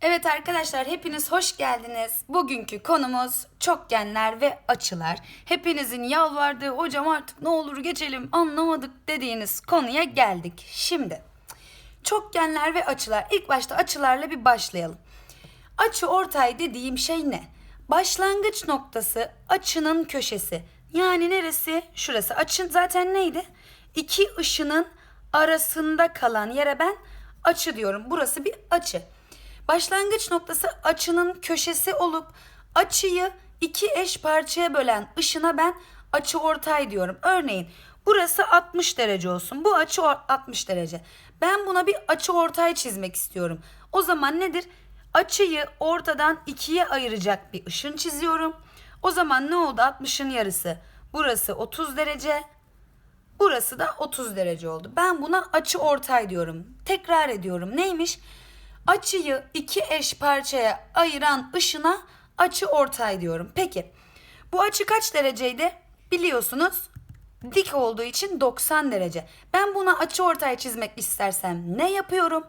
Evet arkadaşlar hepiniz hoş geldiniz. Bugünkü konumuz çokgenler ve açılar. Hepinizin yalvardığı hocam artık ne olur geçelim anlamadık dediğiniz konuya geldik. Şimdi çokgenler ve açılar. İlk başta açılarla bir başlayalım. Açı ortay dediğim şey ne? Başlangıç noktası açının köşesi. Yani neresi? Şurası. Açın zaten neydi? İki ışının arasında kalan yere ben açı diyorum. Burası bir açı. Başlangıç noktası açının köşesi olup açıyı iki eş parçaya bölen ışına ben açı ortay diyorum. Örneğin burası 60 derece olsun. Bu açı or- 60 derece. Ben buna bir açı ortay çizmek istiyorum. O zaman nedir? Açıyı ortadan ikiye ayıracak bir ışın çiziyorum. O zaman ne oldu? 60'ın yarısı. Burası 30 derece. Burası da 30 derece oldu. Ben buna açı ortay diyorum. Tekrar ediyorum. Neymiş? Açıyı iki eş parçaya ayıran ışına açı ortay diyorum. Peki bu açı kaç dereceydi? Biliyorsunuz dik olduğu için 90 derece. Ben buna açı ortay çizmek istersem ne yapıyorum?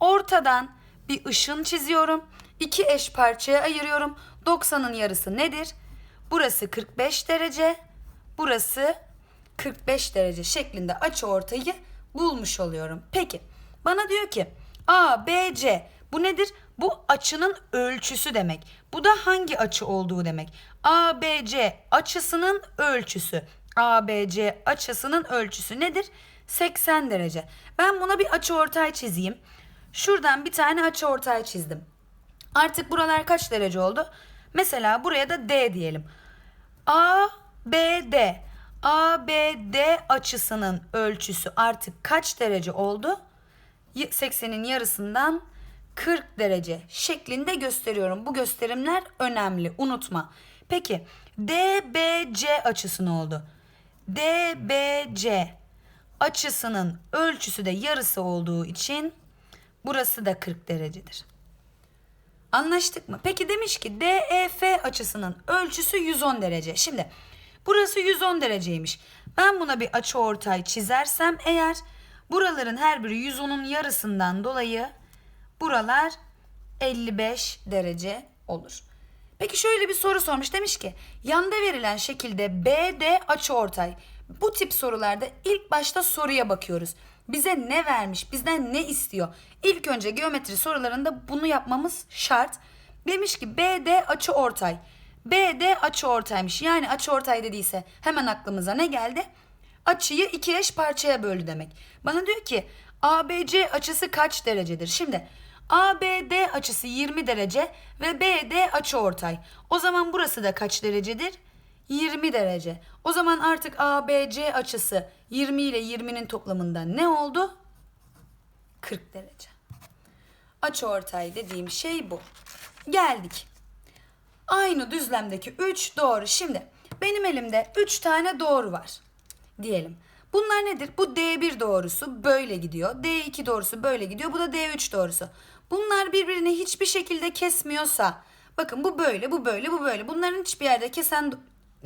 Ortadan bir ışın çiziyorum. İki eş parçaya ayırıyorum. 90'ın yarısı nedir? Burası 45 derece. Burası 45 derece şeklinde açı ortayı bulmuş oluyorum. Peki bana diyor ki A, B, C bu nedir? Bu açının ölçüsü demek. Bu da hangi açı olduğu demek. A, B, C açısının ölçüsü. A, B, C açısının ölçüsü nedir? 80 derece. Ben buna bir açı ortay çizeyim. Şuradan bir tane açı ortay çizdim. Artık buralar kaç derece oldu? Mesela buraya da D diyelim. A, B, D. A, B, D açısının ölçüsü artık kaç derece oldu? Y- 80'in yarısından 40 derece şeklinde gösteriyorum. Bu gösterimler önemli. Unutma. Peki DBC açısı ne oldu? DBC açısının ölçüsü de yarısı olduğu için burası da 40 derecedir. Anlaştık mı? Peki demiş ki DEF açısının ölçüsü 110 derece. Şimdi burası 110 dereceymiş. Ben buna bir açı ortay çizersem eğer buraların her biri 110'un yarısından dolayı buralar 55 derece olur. Peki şöyle bir soru sormuş. Demiş ki yanda verilen şekilde BD açı ortay. Bu tip sorularda ilk başta soruya bakıyoruz. Bize ne vermiş, bizden ne istiyor? İlk önce geometri sorularında bunu yapmamız şart. Demiş ki BD açı ortay. BD açı ortaymış. Yani açı ortay dediyse hemen aklımıza ne geldi? Açıyı iki eş parçaya böldü demek. Bana diyor ki ABC açısı kaç derecedir? Şimdi ABD açısı 20 derece ve BD açı ortay. O zaman burası da kaç derecedir? 20 derece. O zaman artık ABC açısı 20 ile 20'nin toplamında ne oldu? 40 derece. Açı ortay dediğim şey bu. Geldik. Aynı düzlemdeki 3 doğru. Şimdi benim elimde 3 tane doğru var diyelim. Bunlar nedir? Bu D1 doğrusu böyle gidiyor. D2 doğrusu böyle gidiyor. Bu da D3 doğrusu. Bunlar birbirini hiçbir şekilde kesmiyorsa bakın bu böyle, bu böyle, bu böyle. Bunların hiçbir yerde kesen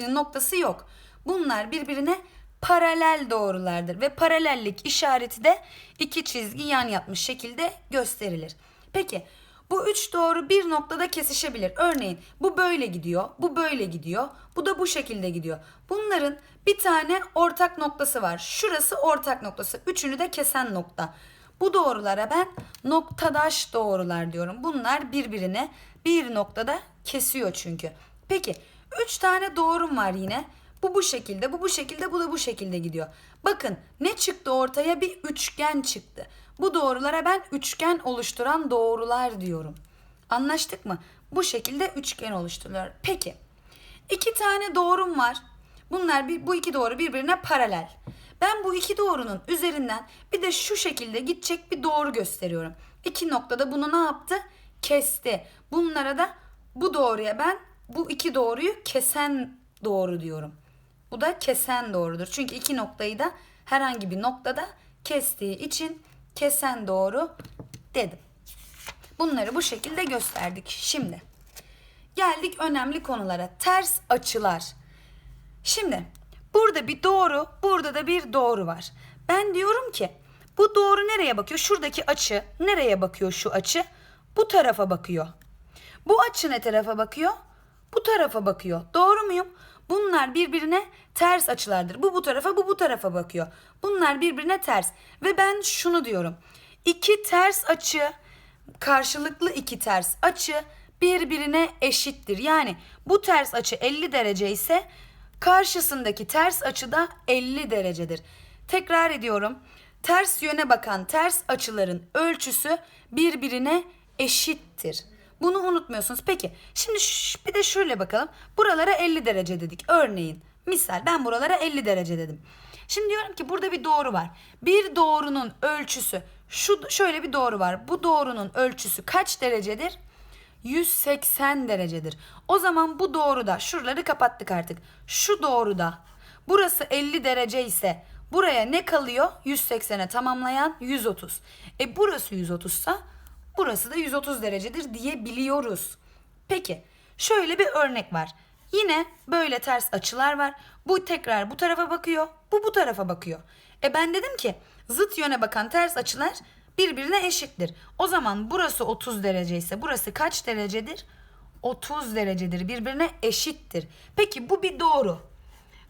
noktası yok. Bunlar birbirine paralel doğrulardır ve paralellik işareti de iki çizgi yan yatmış şekilde gösterilir. Peki bu üç doğru bir noktada kesişebilir. Örneğin bu böyle gidiyor, bu böyle gidiyor, bu da bu şekilde gidiyor. Bunların bir tane ortak noktası var. Şurası ortak noktası. Üçünü de kesen nokta. Bu doğrulara ben noktadaş doğrular diyorum. Bunlar birbirine bir noktada kesiyor çünkü. Peki üç tane doğrum var yine. Bu bu şekilde, bu bu şekilde, bu da bu şekilde gidiyor. Bakın ne çıktı ortaya? Bir üçgen çıktı. Bu doğrulara ben üçgen oluşturan doğrular diyorum. Anlaştık mı? Bu şekilde üçgen oluşturuyor. Peki. iki tane doğrum var. Bunlar bir, bu iki doğru birbirine paralel. Ben bu iki doğrunun üzerinden bir de şu şekilde gidecek bir doğru gösteriyorum. İki noktada bunu ne yaptı? Kesti. Bunlara da bu doğruya ben bu iki doğruyu kesen doğru diyorum. Bu da kesen doğrudur. Çünkü iki noktayı da herhangi bir noktada kestiği için kesen doğru dedim. Bunları bu şekilde gösterdik. Şimdi geldik önemli konulara. Ters açılar. Şimdi burada bir doğru, burada da bir doğru var. Ben diyorum ki bu doğru nereye bakıyor? Şuradaki açı nereye bakıyor şu açı? bu tarafa bakıyor. Bu açı ne tarafa bakıyor? Bu tarafa bakıyor. Doğru muyum? Bunlar birbirine ters açılardır. Bu bu tarafa, bu bu tarafa bakıyor. Bunlar birbirine ters. Ve ben şunu diyorum. İki ters açı, karşılıklı iki ters açı birbirine eşittir. Yani bu ters açı 50 derece ise karşısındaki ters açı da 50 derecedir. Tekrar ediyorum. Ters yöne bakan ters açıların ölçüsü birbirine eşittir. Bunu unutmuyorsunuz. Peki şimdi bir de şöyle bakalım. Buralara 50 derece dedik. Örneğin misal ben buralara 50 derece dedim. Şimdi diyorum ki burada bir doğru var. Bir doğrunun ölçüsü şu şöyle bir doğru var. Bu doğrunun ölçüsü kaç derecedir? 180 derecedir. O zaman bu doğruda şuraları kapattık artık. Şu doğruda burası 50 derece ise buraya ne kalıyor? 180'e tamamlayan 130. E burası 130 sa burası da 130 derecedir diyebiliyoruz. Peki şöyle bir örnek var. Yine böyle ters açılar var. Bu tekrar bu tarafa bakıyor. Bu bu tarafa bakıyor. E ben dedim ki zıt yöne bakan ters açılar birbirine eşittir. O zaman burası 30 derece ise burası kaç derecedir? 30 derecedir. Birbirine eşittir. Peki bu bir doğru.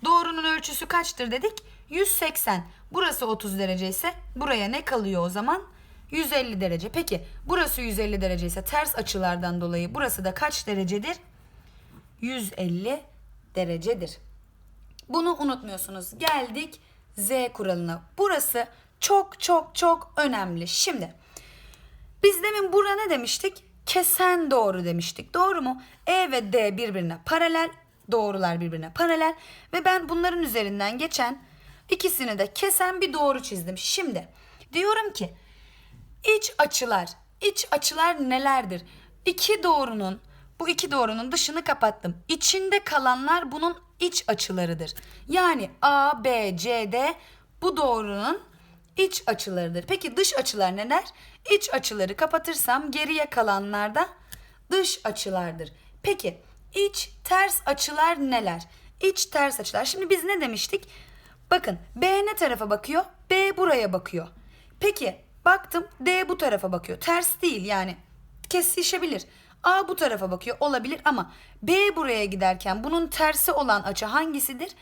Doğrunun ölçüsü kaçtır dedik? 180. Burası 30 derece ise buraya ne kalıyor o zaman? 150 derece. Peki burası 150 derece ise ters açılardan dolayı burası da kaç derecedir? 150 derecedir. Bunu unutmuyorsunuz. Geldik Z kuralına. Burası çok çok çok önemli. Şimdi biz demin bura ne demiştik? Kesen doğru demiştik. Doğru mu? E ve D birbirine paralel. Doğrular birbirine paralel. Ve ben bunların üzerinden geçen ikisini de kesen bir doğru çizdim. Şimdi diyorum ki iç açılar. İç açılar nelerdir? İki doğrunun bu iki doğrunun dışını kapattım. İçinde kalanlar bunun iç açılarıdır. Yani A, B, C, D bu doğrunun iç açılarıdır. Peki dış açılar neler? İç açıları kapatırsam geriye kalanlar da dış açılardır. Peki iç ters açılar neler? İç ters açılar. Şimdi biz ne demiştik? Bakın B ne tarafa bakıyor? B buraya bakıyor. Peki baktım D bu tarafa bakıyor. Ters değil yani kesişebilir. A bu tarafa bakıyor olabilir ama B buraya giderken bunun tersi olan açı hangisidir?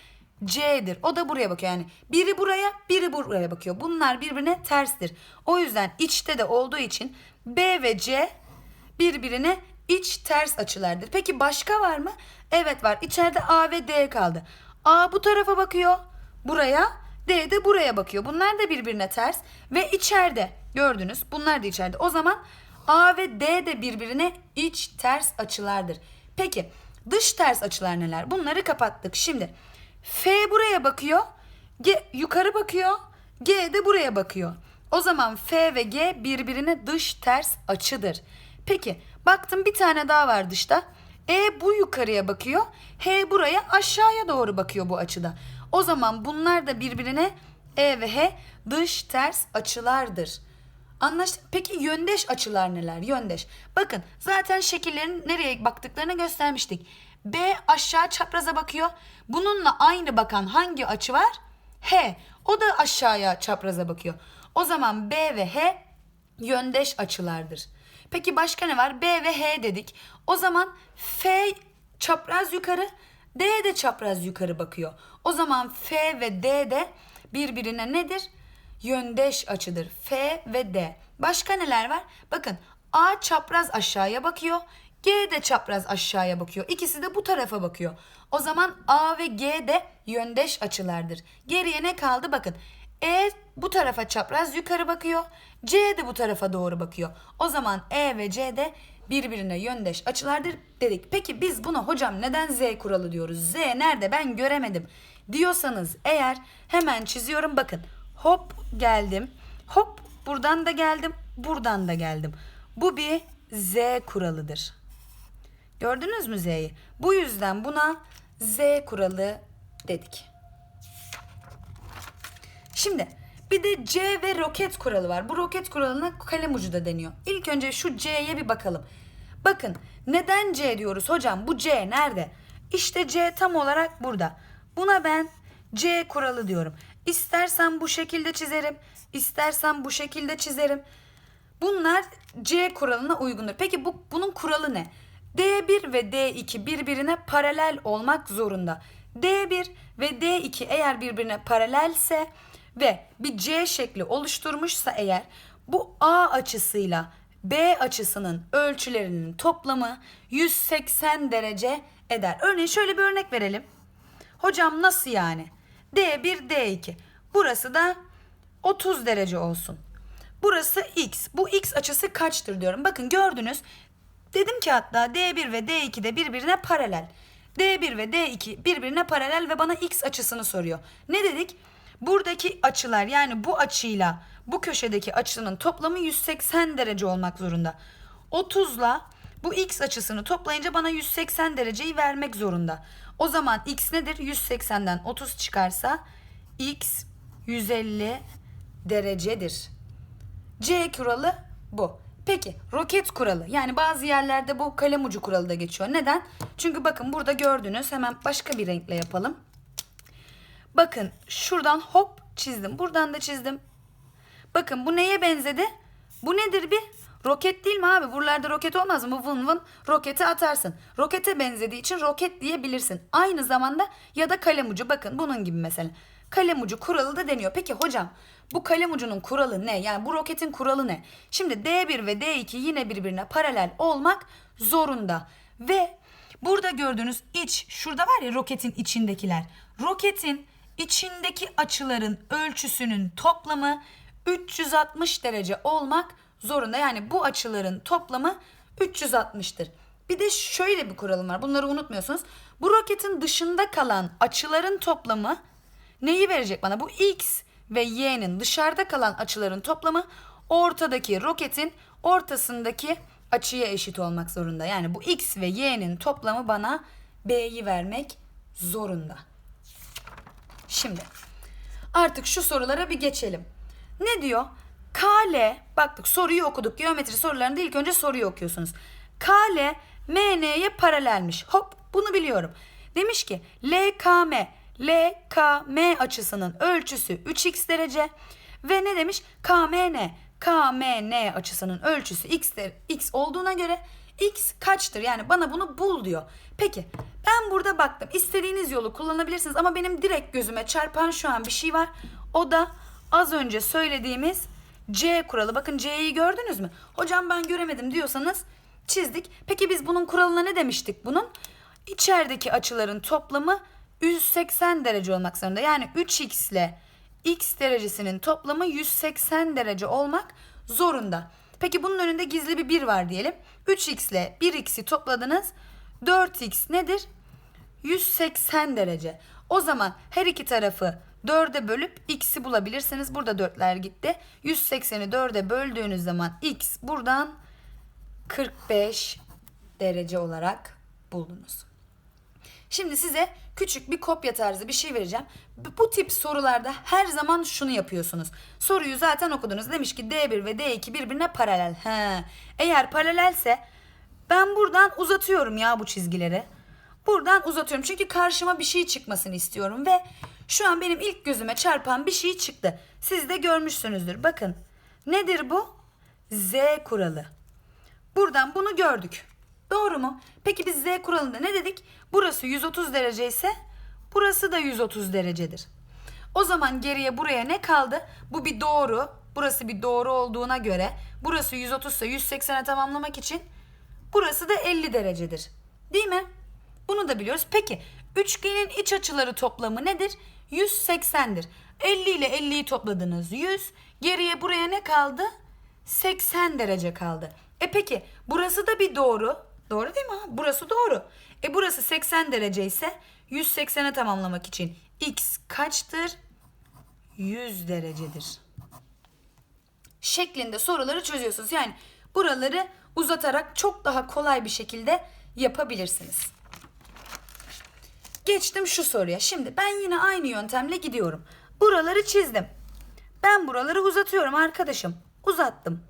C'dir. O da buraya bakıyor. Yani biri buraya, biri buraya bakıyor. Bunlar birbirine terstir. O yüzden içte de olduğu için B ve C birbirine iç ters açılardır. Peki başka var mı? Evet var. İçeride A ve D kaldı. A bu tarafa bakıyor. Buraya. D de buraya bakıyor. Bunlar da birbirine ters. Ve içeride. Gördünüz. Bunlar da içeride. O zaman A ve D de birbirine iç ters açılardır. Peki dış ters açılar neler? Bunları kapattık. Şimdi F buraya bakıyor. G yukarı bakıyor. G de buraya bakıyor. O zaman F ve G birbirine dış ters açıdır. Peki baktım bir tane daha var dışta. E bu yukarıya bakıyor. H buraya aşağıya doğru bakıyor bu açıda. O zaman bunlar da birbirine E ve H dış ters açılardır. Anlaştık. Peki yöndeş açılar neler? Yöndeş. Bakın zaten şekillerin nereye baktıklarını göstermiştik. B aşağı çapraza bakıyor. Bununla aynı bakan hangi açı var? H. O da aşağıya çapraza bakıyor. O zaman B ve H yöndeş açılardır. Peki başka ne var? B ve H dedik. O zaman F çapraz yukarı, D de çapraz yukarı bakıyor. O zaman F ve D de birbirine nedir? Yöndeş açıdır. F ve D. Başka neler var? Bakın A çapraz aşağıya bakıyor. G de çapraz aşağıya bakıyor. İkisi de bu tarafa bakıyor. O zaman A ve G de yöndeş açılardır. Geriye ne kaldı? Bakın E bu tarafa çapraz yukarı bakıyor. C de bu tarafa doğru bakıyor. O zaman E ve C de birbirine yöndeş açılardır dedik. Peki biz buna hocam neden Z kuralı diyoruz? Z nerede ben göremedim diyorsanız eğer hemen çiziyorum bakın. Hop geldim. Hop buradan da geldim. Buradan da geldim. Bu bir Z kuralıdır. Gördünüz mü Z'yi? Bu yüzden buna Z kuralı dedik. Şimdi bir de C ve roket kuralı var. Bu roket kuralına kalem ucu da deniyor. İlk önce şu C'ye bir bakalım. Bakın neden C diyoruz hocam? Bu C nerede? İşte C tam olarak burada. Buna ben C kuralı diyorum. İstersen bu şekilde çizerim. istersen bu şekilde çizerim. Bunlar C kuralına uygundur. Peki bu bunun kuralı ne? D1 ve D2 birbirine paralel olmak zorunda. D1 ve D2 eğer birbirine paralelse ve bir C şekli oluşturmuşsa eğer bu A açısıyla B açısının ölçülerinin toplamı 180 derece eder. Örneğin şöyle bir örnek verelim. Hocam nasıl yani? D1, D2. Burası da 30 derece olsun. Burası x. Bu x açısı kaçtır diyorum. Bakın gördünüz. Dedim ki hatta D1 ve D2 de birbirine paralel. D1 ve D2 birbirine paralel ve bana x açısını soruyor. Ne dedik? Buradaki açılar yani bu açıyla bu köşedeki açının toplamı 180 derece olmak zorunda. 30'la bu x açısını toplayınca bana 180 dereceyi vermek zorunda. O zaman x nedir? 180'den 30 çıkarsa x 150 derecedir. C kuralı bu. Peki roket kuralı yani bazı yerlerde bu kalem ucu kuralı da geçiyor. Neden? Çünkü bakın burada gördünüz hemen başka bir renkle yapalım. Bakın şuradan hop çizdim. Buradan da çizdim. Bakın bu neye benzedi? Bu nedir bir? Roket değil mi abi? Buralarda roket olmaz mı? Vın vın roketi atarsın. Rokete benzediği için roket diyebilirsin. Aynı zamanda ya da kalem ucu. Bakın bunun gibi mesela. Kalem ucu kuralı da deniyor. Peki hocam bu kalem ucunun kuralı ne? Yani bu roketin kuralı ne? Şimdi D1 ve D2 yine birbirine paralel olmak zorunda. Ve burada gördüğünüz iç şurada var ya roketin içindekiler. Roketin içindeki açıların ölçüsünün toplamı 360 derece olmak zorunda. Yani bu açıların toplamı 360'tır. Bir de şöyle bir kuralım var. Bunları unutmuyorsunuz. Bu roketin dışında kalan açıların toplamı neyi verecek bana? Bu x ve y'nin dışarıda kalan açıların toplamı ortadaki roketin ortasındaki açıya eşit olmak zorunda. Yani bu x ve y'nin toplamı bana b'yi vermek zorunda. Şimdi artık şu sorulara bir geçelim. Ne diyor? KL, baktık soruyu okuduk. Geometri sorularında ilk önce soruyu okuyorsunuz. KL MN'ye paralelmiş. Hop bunu biliyorum. Demiş ki LKM, LKM açısının ölçüsü 3x derece ve ne demiş? KMN, KMN açısının ölçüsü x, der, x olduğuna göre x kaçtır? Yani bana bunu bul diyor. Peki ben burada baktım. İstediğiniz yolu kullanabilirsiniz ama benim direkt gözüme çarpan şu an bir şey var. O da az önce söylediğimiz C kuralı. Bakın C'yi gördünüz mü? Hocam ben göremedim diyorsanız çizdik. Peki biz bunun kuralına ne demiştik bunun? İçerideki açıların toplamı 180 derece olmak zorunda. Yani 3x ile x derecesinin toplamı 180 derece olmak zorunda. Peki bunun önünde gizli bir 1 var diyelim. 3x ile 1x'i topladınız. 4x nedir? 180 derece. O zaman her iki tarafı 4'e bölüp x'i bulabilirsiniz. Burada 4'ler gitti. 180'i 4'e böldüğünüz zaman x buradan 45 derece olarak buldunuz. Şimdi size küçük bir kopya tarzı bir şey vereceğim. Bu tip sorularda her zaman şunu yapıyorsunuz. Soruyu zaten okudunuz. Demiş ki D1 ve D2 birbirine paralel. He. Eğer paralelse ben buradan uzatıyorum ya bu çizgileri. Buradan uzatıyorum. Çünkü karşıma bir şey çıkmasını istiyorum ve şu an benim ilk gözüme çarpan bir şey çıktı. Siz de görmüşsünüzdür. Bakın. Nedir bu? Z kuralı. Buradan bunu gördük. Doğru mu? Peki biz Z kuralında ne dedik? Burası 130 derece ise burası da 130 derecedir. O zaman geriye buraya ne kaldı? Bu bir doğru. Burası bir doğru olduğuna göre burası 130 ise 180'e tamamlamak için burası da 50 derecedir. Değil mi? Bunu da biliyoruz. Peki üçgenin iç açıları toplamı nedir? 180'dir. 50 ile 50'yi topladınız 100. Geriye buraya ne kaldı? 80 derece kaldı. E peki burası da bir doğru. Doğru değil mi? Burası doğru. E burası 80 derece ise 180'e tamamlamak için x kaçtır? 100 derecedir. Şeklinde soruları çözüyorsunuz. Yani buraları uzatarak çok daha kolay bir şekilde yapabilirsiniz. Geçtim şu soruya. Şimdi ben yine aynı yöntemle gidiyorum. Buraları çizdim. Ben buraları uzatıyorum arkadaşım. Uzattım.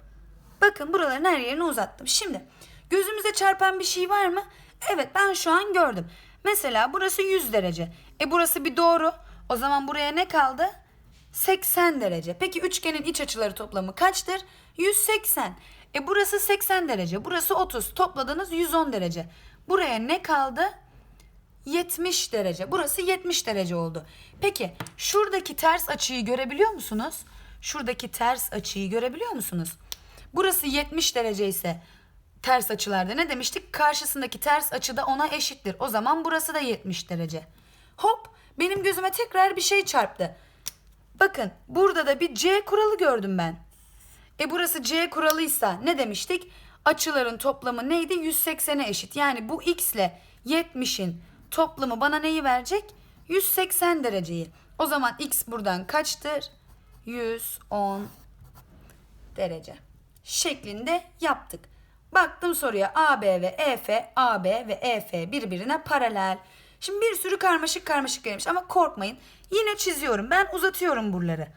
Bakın buraların her yerini uzattım. Şimdi gözümüze çarpan bir şey var mı? Evet ben şu an gördüm. Mesela burası 100 derece. E burası bir doğru. O zaman buraya ne kaldı? 80 derece. Peki üçgenin iç açıları toplamı kaçtır? 180. E burası 80 derece. Burası 30. Topladınız 110 derece. Buraya ne kaldı? 70 derece. Burası 70 derece oldu. Peki şuradaki ters açıyı görebiliyor musunuz? Şuradaki ters açıyı görebiliyor musunuz? Burası 70 derece ise ters açılarda ne demiştik? Karşısındaki ters açı da ona eşittir. O zaman burası da 70 derece. Hop benim gözüme tekrar bir şey çarptı. Bakın burada da bir C kuralı gördüm ben. E burası C kuralıysa ne demiştik? Açıların toplamı neydi? 180'e eşit. Yani bu x ile 70'in toplamı bana neyi verecek? 180 dereceyi. O zaman x buradan kaçtır? 110 derece. Şeklinde yaptık. Baktım soruya AB ve EF, AB ve EF birbirine paralel. Şimdi bir sürü karmaşık karmaşık gelmiş ama korkmayın. Yine çiziyorum. Ben uzatıyorum buraları.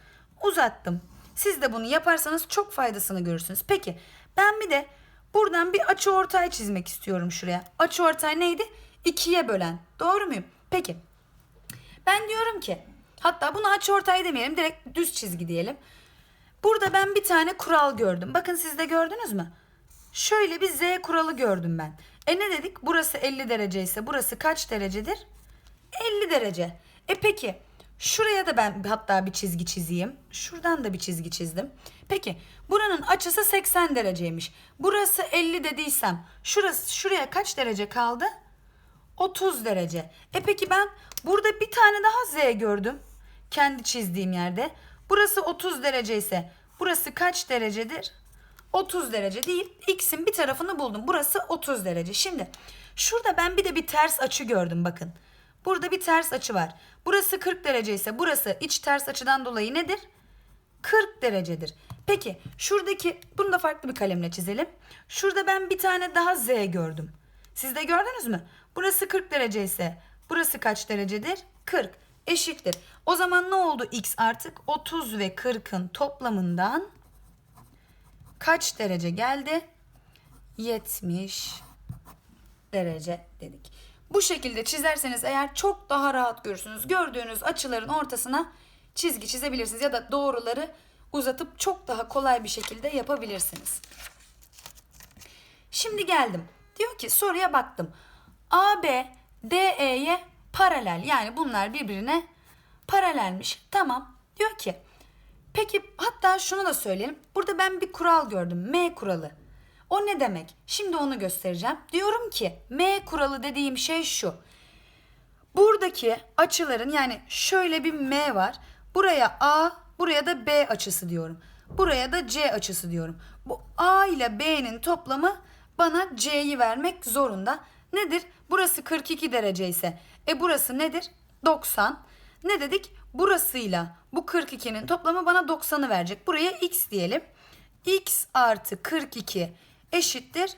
Uzattım. Siz de bunu yaparsanız çok faydasını görürsünüz. Peki ben bir de buradan bir açı ortay çizmek istiyorum şuraya. Açı ortay neydi? İkiye bölen. Doğru muyum? Peki. Ben diyorum ki hatta bunu açı ortay demeyelim direkt düz çizgi diyelim. Burada ben bir tane kural gördüm. Bakın siz de gördünüz mü? Şöyle bir Z kuralı gördüm ben. E ne dedik? Burası 50 derece ise burası kaç derecedir? 50 derece. E peki şuraya da ben hatta bir çizgi çizeyim. Şuradan da bir çizgi çizdim. Peki buranın açısı 80 dereceymiş. Burası 50 dediysem şurası şuraya kaç derece kaldı? 30 derece. E peki ben burada bir tane daha Z gördüm. Kendi çizdiğim yerde. Burası 30 derece ise burası kaç derecedir? 30 derece değil. X'in bir tarafını buldum. Burası 30 derece. Şimdi şurada ben bir de bir ters açı gördüm bakın. Burada bir ters açı var. Burası 40 derece ise burası iç ters açıdan dolayı nedir? 40 derecedir. Peki şuradaki bunu da farklı bir kalemle çizelim. Şurada ben bir tane daha Z gördüm. Siz de gördünüz mü? Burası 40 derece ise burası kaç derecedir? 40 eşittir. O zaman ne oldu x artık? 30 ve 40'ın toplamından kaç derece geldi? 70 derece dedik. Bu şekilde çizerseniz eğer çok daha rahat görürsünüz. Gördüğünüz açıların ortasına çizgi çizebilirsiniz ya da doğruları uzatıp çok daha kolay bir şekilde yapabilirsiniz. Şimdi geldim. Diyor ki soruya baktım. AB DE'ye paralel. Yani bunlar birbirine paralelmiş. Tamam. Diyor ki peki hatta şunu da söyleyelim. Burada ben bir kural gördüm. M kuralı. O ne demek? Şimdi onu göstereceğim. Diyorum ki M kuralı dediğim şey şu. Buradaki açıların yani şöyle bir M var. Buraya A, buraya da B açısı diyorum. Buraya da C açısı diyorum. Bu A ile B'nin toplamı bana C'yi vermek zorunda. Nedir? Burası 42 derece ise e burası nedir? 90. Ne dedik? Burasıyla bu 42'nin toplamı bana 90'ı verecek. Buraya x diyelim. x artı 42 eşittir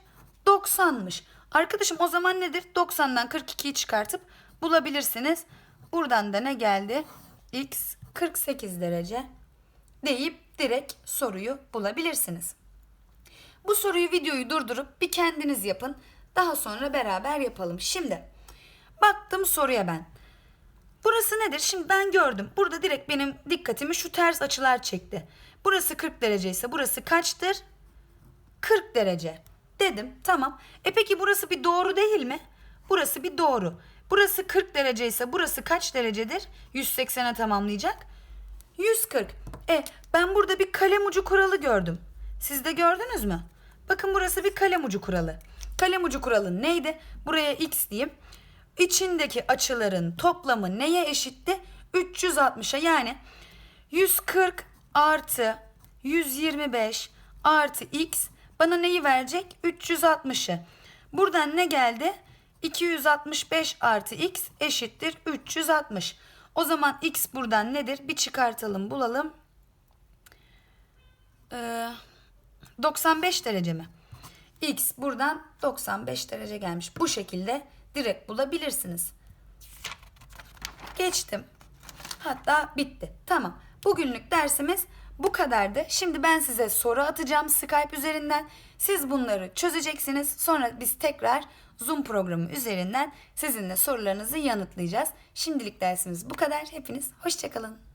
90'mış. Arkadaşım o zaman nedir? 90'dan 42'yi çıkartıp bulabilirsiniz. Buradan da ne geldi? x 48 derece deyip direkt soruyu bulabilirsiniz. Bu soruyu videoyu durdurup bir kendiniz yapın. Daha sonra beraber yapalım. Şimdi baktım soruya ben. Burası nedir? Şimdi ben gördüm. Burada direkt benim dikkatimi şu ters açılar çekti. Burası 40 derece ise burası kaçtır? 40 derece. Dedim tamam. E peki burası bir doğru değil mi? Burası bir doğru. Burası 40 derece ise burası kaç derecedir? 180'e tamamlayacak. 140. E ben burada bir kalem ucu kuralı gördüm. Siz de gördünüz mü? Bakın burası bir kalem ucu kuralı. Kalem ucu kuralı neydi? Buraya x diyeyim. İçindeki açıların toplamı neye eşitti? 360'a yani 140 artı 125 artı x bana neyi verecek? 360'ı. Buradan ne geldi? 265 artı x eşittir 360. O zaman x buradan nedir? Bir çıkartalım bulalım. Ee, 95 derece mi? X buradan 95 derece gelmiş. Bu şekilde direkt bulabilirsiniz. Geçtim. Hatta bitti. Tamam. Bugünlük dersimiz bu kadardı. Şimdi ben size soru atacağım Skype üzerinden. Siz bunları çözeceksiniz. Sonra biz tekrar Zoom programı üzerinden sizinle sorularınızı yanıtlayacağız. Şimdilik dersimiz bu kadar. Hepiniz hoşçakalın.